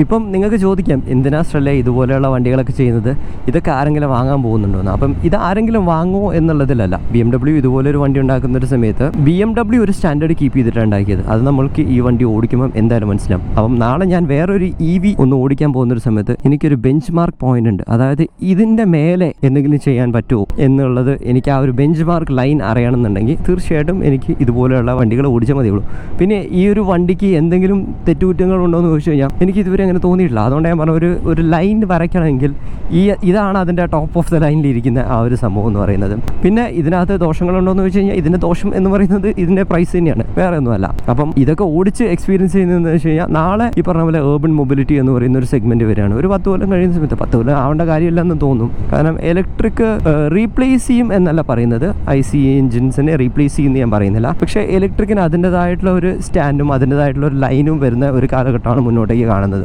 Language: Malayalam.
ഇപ്പം നിങ്ങൾക്ക് ചോദിക്കാം എന്തിനാ ശ്രദ്ധ ഇതുപോലെയുള്ള വണ്ടികളൊക്കെ ചെയ്യുന്നത്? ഇതൊക്കെ ആരെങ്കിലും വാങ്ങാൻ പോകുന്നുണ്ടോ എന്ന്. അപ്പം ഇത് ആരെങ്കിലും വാങ്ങുമോ എന്നുള്ളതിലല്ല. ബി എം ഡബ്ല്യു ഇതുപോലൊരു വണ്ടി ഉണ്ടാക്കുന്ന ഒരു സമയത്ത് ബി എം ഡബ്ല്യു ഒരു സ്റ്റാൻഡേർഡ് കീപ്പ് ചെയ്തിട്ടാണ് ഉണ്ടാക്കിയത്. അത് നമ്മൾക്ക് ഈ വണ്ടി ഓടിക്കുമ്പം എന്തായാലും മനസ്സിലാവും. അപ്പം നാളെ ഞാൻ വേറൊരു ഇ വി ഒന്ന് ഓടിക്കാൻ പോകുന്ന ഒരു സമയത്ത് എനിക്കൊരു ബെഞ്ച് മാർക്ക് പോയിന്റ് ഉണ്ട്. അതായത് ഇതിന്റെ മേലെ എന്തെങ്കിലും ചെയ്യാൻ പറ്റുമോ എന്നുള്ളത് എനിക്ക് ആ ഒരു ബെഞ്ച് മാർക്ക് ലൈൻ അറിയണമെന്നുണ്ടെങ്കിൽ തീർച്ചയായിട്ടും എനിക്ക് ഇതുപോലെയുള്ള വണ്ടികൾ ഓടിച്ചാൽ മതിയുള്ളൂ. പിന്നെ ഈ ഒരു വണ്ടിക്ക് എന്തെങ്കിലും തെറ്റുകുറ്റങ്ങളുണ്ടോ എന്ന് ചോദിച്ചു കഴിഞ്ഞാൽ എനിക്ക് ഇതുവരെ അങ്ങനെ തോന്നിയിട്ടില്ല. അതുകൊണ്ട് ഞാൻ പറഞ്ഞ ഒരു ഒരു ലൈൻ വരയ്ക്കണമെങ്കിൽ ഈ ഇതാണ് അതിന്റെ ടോപ്പ് ഓഫ് ദ ലൈനിൽ ഇരിക്കുന്ന ആ ഒരു സംഭവം എന്ന് പറയുന്നത്. പിന്നെ ഇതിനകത്ത് ദോഷങ്ങളുണ്ടോ എന്ന് വെച്ച് കഴിഞ്ഞാൽ ഇതിന്റെ ദോഷം എന്ന് പറയുന്നത് ഇതിന്റെ പ്രൈസ് തന്നെയാണ്. വേറെ ഒന്നുമല്ല. അപ്പം ഇതൊക്കെ ഓടിച്ച് എക്സ്പീരിയൻസ് ചെയ്യുന്നതെന്ന് വെച്ച് കഴിഞ്ഞാൽ നാളെ ഈ പറഞ്ഞ പോലെ ഏർബൺ മൊബിലിറ്റി എന്ന് പറയുന്ന ഒരു സെഗ്മെന്റ് വരികയാണ്. ഒരു പത്ത് കൊല്ലം കഴിയുന്ന സമയത്ത് പത്ത് കൊല്ലം ആവേണ്ട കാര്യമില്ലെന്ന് തോന്നും. കാരണം ഇലക്ട്രിക് റീപ്ലേസ് ചെയ്യും എന്നല്ല പറയുന്നത്. ഐ സി എഞ്ചിൻസിനെ റീപ്ലേസ് ചെയ്യുമെന്ന് ഞാൻ പറയുന്നില്ല. പക്ഷേ ഇലക്ട്രിക്കിന് അതിന്റെതായിട്ടുള്ള ഒരു സ്റ്റാൻഡും അതിന്റെതായിട്ടുള്ള ഒരു ലൈനും വരുന്ന ഒരു കാലഘട്ടമാണ് മുന്നോട്ടേക്ക് കാണുന്നത്.